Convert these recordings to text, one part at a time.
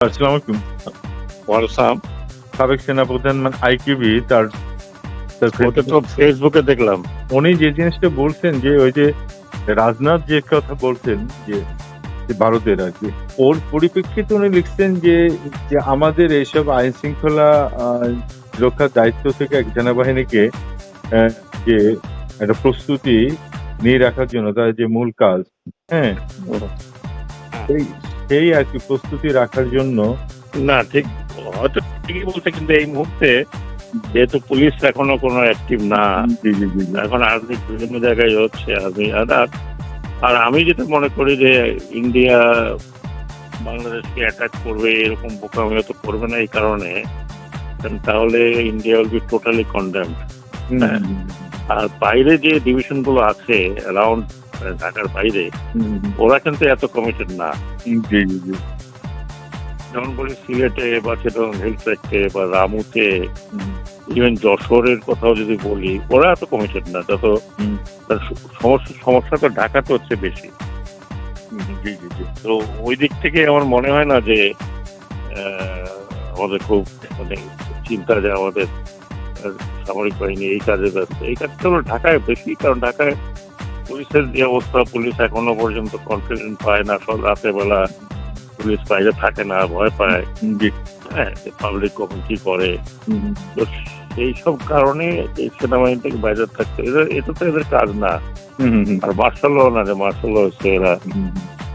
আসসালামু আলাইকুম। ওয়ালসাম সাবেক সেনাপ্রধান মানে আইকিবি তার তার ফেসবুকে দেখলাম। উনি যে জিনিসটা বলছেন যে ওই যে রাজনাথ যে কথা বলছেন যে ভারতের আর কি ওর পরিপ্রেক্ষিতে উনি লিখছেন যে যে আমাদের এইসব আইন শৃঙ্খলা আহ, রক্ষার দায়িত্ব থেকে এক সেনাবাহিনীকে আহ, যে একটা প্রস্তুতি নিয়ে রাখার জন্য তার যে মূল কাজ হ্যাঁ? সেই আর কি প্রস্তুতি রাখার জন্য না ঠিক হয়তো ঠিকই বলছে কিন্তু এই মুহূর্তে যেহেতু পুলিশ এখনও কোনো অ্যাক্টিভ না। এখন আর্মি বিভিন্ন জায়গায় হচ্ছে আর্মি আর আমি যেটা মনে করি যে ইন্ডিয়া বাংলাদেশকে অ্যাটাক করবে এরকম বোকামিও তো করবে না এই কারণে তাহলে India will be totally condemned. আর বাইরে যে ডিভিশনগুলো আছে অ্যারাউন্ড ঢাকার বাইরে ওরা কিন্তু এত কমিটেড না। হুম, জি জি জি। যেমন বলি সিলেটে বা চিটং হিলসেটে বা রামুতে ইভেন যশোরের কথাও যদি বলি ওরা এত কমিটেড না যত সমস্যা সমস্যাটা ঢাকাতে হচ্ছে বেশি। হুম, জি জি জি। তো ওই দিক থেকে আমার মনে হয় না যে আহ, আমাদের খুব মানে চিন্তা যে আমাদের সামরিক বাহিনী এই কাজে ব্যস্ত। এই কাজটা হলো ঢাকায় বেশি কারণ ঢাকায় পুলিশের যে অবস্থা পুলিশ এখনও পর্যন্ত কনফিডেন্ট পায় না। সব রাতের বেলা পুলিশ বাইরে থাকে না ভয় পায় হ্যাঁ পাবলিক কখন কি করে। তো সেই সব কারণে এই সেনাবাহিনী থেকে বাইরে থাকতে এদের এটা তো এদের কাজ না। আর মার্শাল না যে মার্শাল হচ্ছে এরা।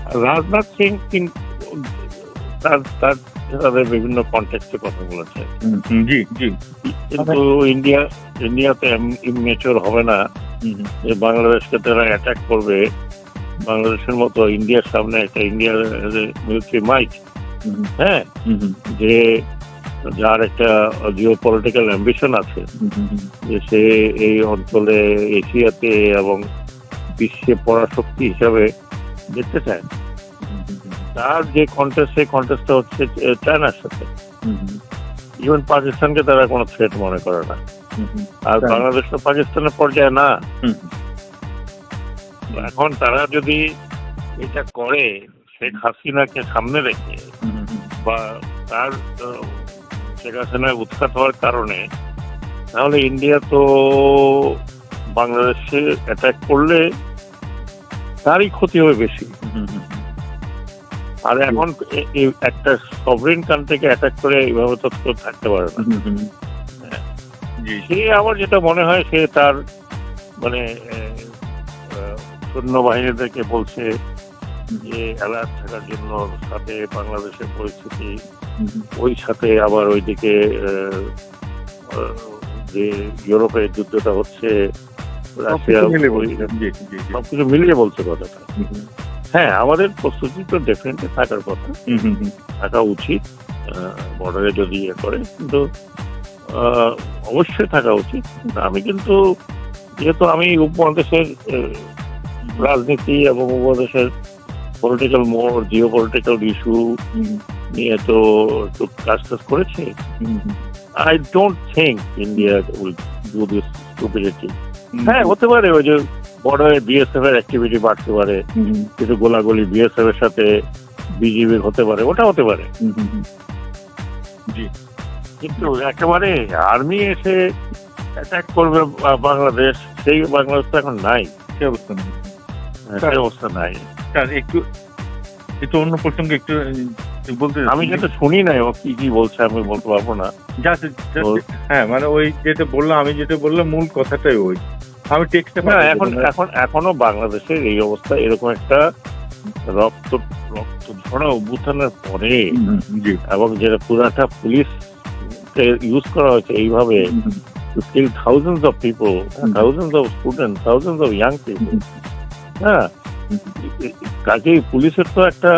আর রাজনাথ সিং তার তার তাদের বিভিন্ন কন্টেক্সটে কথা বলেছে। জি জি। কিন্তু ইন্ডিয়া ইন্ডিয়াতে ইমেচুর হবে না। বাংলাদেশকে তারা অ্যাটাক করবে বাংলাদেশের মতো ইন্ডিয়ার সামনে একটা ইন্ডিয়ার মিলিটারি মাইট হ্যাঁ যে যার একটা জিও পলিটিক্যাল অ্যাম্বিশন আছে যে সে এই অঞ্চলে এশিয়াতে এবং বিশ্বে পরাশক্তি হিসাবে দেখতে চায়। তার যে কন্টেস্ট সেই কন্টেস্টটা হচ্ছে চায়নার সাথে। ইভেন পাকিস্তানকে তারা কোনো থ্রেট মনে করে না। আর বাংলাদেশ তো পাকিস্তানের পর্যায়ে না। এখন তারা যদি এটা করে শেখ হাসিনাকে সামনে রেখে বা তার শেখ হাসিনায় উৎখাত হওয়ার কারণে তাহলে ইন্ডিয়া তো বাংলাদেশে অ্যাটাক করলে তারই ক্ষতি হবে বেশি। আর এখন একটা সভরেন কান্ট্রিকে অ্যাটাক করে এইভাবে তো থাকতে পারে না। সে আমার যেটা মনে হয় সে তার মানে সৈন্যবাহিনীদেরকে বলছে যে অ্যালার্ট থাকার জন্য সাথে বাংলাদেশের পরিস্থিতি ওই সাথে আবার ওইদিকে আহ, আহ, যে ইউরোপের যুদ্ধটা হচ্ছে রাশিয়া সবকিছু মিলিয়ে বলছে। কথাটা। হ্যাঁ আমাদের প্রস্তুতি তো ডেফিনেটলি থাকার কথা। হুম, হুম, হুম, থাকা উচিত বর্ডারে যদি ইয়ে করে কিন্তু অবশ্যই থাকা উচিত। আমি কিন্তু, যেহেতু আমি উপমহাদেশের রাজনীতি এবং উপমহাদেশের পলিটিক্যাল মোড় জিও পলিটিক্যাল ইস্যু নিয়ে তো একটু কাজ টাজ করেছি। I don't think India will do this stupidity হ্যাঁ হতে পারে ওই যে বর্ডারে বিএসএফ এর অ্যাক্টিভিটি বাড়তে পারে। কিছু গোলাগুলি বিএসএফ এর সাথে বিজিবির হতে পারে, ওটা হতে পারে। জি। কিন্তু একেবারে আর্মি এসে অ্যাটাক করবে বাংলাদেশ সেই বাংলাদেশ তো এখন নাই। কি অবস্থা নেই। সেই অবস্থা নাই। একটু একটু অন্য প্রসঙ্গে একটু বলতে আমি যেটা শুনি নাই ও কি কি বলছে আমি বলতে পারব না। Just- হ্যাঁ মানে ওই যেটা বললাম আমি যেটা বললাম মূল কথাটাই ওই। আমি টেক্সটে এখন এখন এখনও বাংলাদেশের এই অবস্থা এরকম একটা রক্ত রক্ত ঝরা অভ্যুত্থানের পরে এবং যেটা পুরাটা পুলিশ ইউজ করা হয়েছে এইভাবে। Skill thousands of people thousands of student thousands of young people হ্যাঁ? কাজেই পুলিশের তো একটা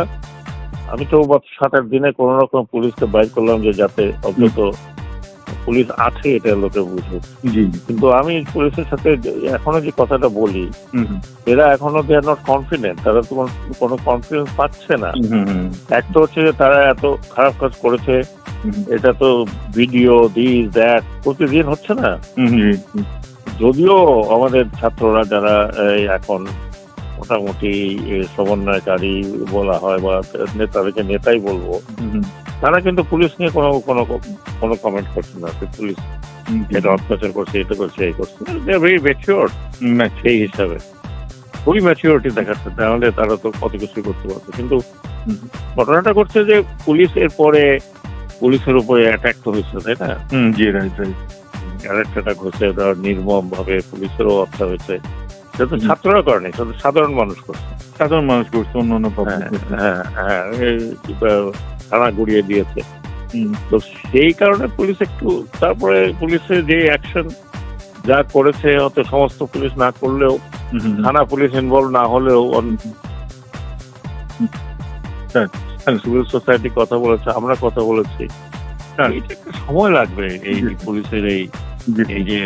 আমি তো সাত আট দিনে কোন রকম পুলিশকে বাইর করলাম যে যাতে অন্তত পুলিশ আছে এটা লোকে বুঝুক কিন্তু আমি পুলিশের সাথে এখনও যে কথাটা বলি এরা এখনও দে আর নট কনফিডেন্ট তারা তো কোনো- কোনো কনফিডেন্স পাচ্ছে না। এক তো হচ্ছে যে তারা এত খারাপ কাজ করেছে এটা তো ভিডিও দিস দ্যাট প্রতিদিন হচ্ছে না? যদিও আমাদের ছাত্ররা যারা এখন মোটামুটি সমন্বয়কারী বলা হয় বা নেতাদেরকে নেতাই বলব তারা কিন্তু পুলিশ নিয়ে কোনো কোনো কোনো কমেন্ট করছে না। পুলিশ এটা অত্যাচার করছে এটা করছে এই করছে। ভেরি ম্যাচিওর সেই হিসাবে। খুবই ম্যাচিওরিটি দেখাচ্ছে তাহলে তারা তো কত কিছু করতে পারতো কিন্তু ঘটনাটা করছে যে পুলিশের পরে পুলিশের উপরে অ্যাটাক করেছে তাই না? জি রাইট রাইট অ্যাটাকটা হচ্ছে ধর নির্মম ভাবে পুলিশেরও হত্যা হয়েছে। সেটা তো ছাত্ররা করেনি সেটা সাধারণ মানুষ করছে। সাধারণ মানুষ করছে অন্য অন্য হ্যাঁ হ্যাঁ হ্যাঁ থানা গুড়িয়ে দিয়েছে। তো সেই কারণে পুলিশ একটু তারপরে পুলিশের যে অ্যাকশন যা করেছে হয়তো সমস্ত পুলিশ না করলেও থানা পুলিশ ইনভলভ না হলেও হ্যাঁ। সিভিল সোসাইটি কথা বলেছে আমরা কথা বলেছি হ্যাঁ। এটা একটা সময় লাগবে এই। পুলিশের এই এই যে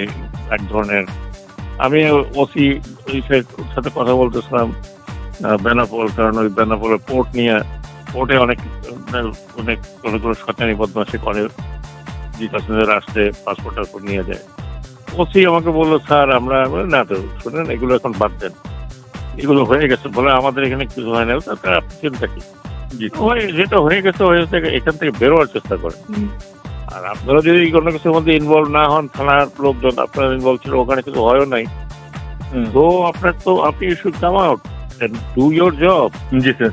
এক ধরনের আমি ওসি পুলিশের সাথে কথা বলতেছিলাম বেনাপোল কারণ ওই বেনাপোলের পোর্ট নিয়ে পোর্টে অনেক অনেক কোনো সরকারি বদমাসি করে প্যাসেঞ্জার আসতে পাসপোর্ট টাসপোর্ট নিয়ে যায় ওসি আমাকে বলল স্যার আমরা না তো শুনেন এগুলো এখন বাদ দেন এগুলো হয়ে গেছে বলে আমাদের এখানে কিছু হয় না চিন্তা কি হয়ে যেটা হয়ে গেছে হয়ে গেছে এখান থেকে বেরোয়ার চেষ্টা করে। আর আপনারা যদি কোনো কিছুর মধ্যে ইনভলভ না হন থানার লোকজন আপনারা ইনভলভ ছিল ওখানে কিছু হয়ও নাই। তো আপনার তো আপনি should come out do your job G sir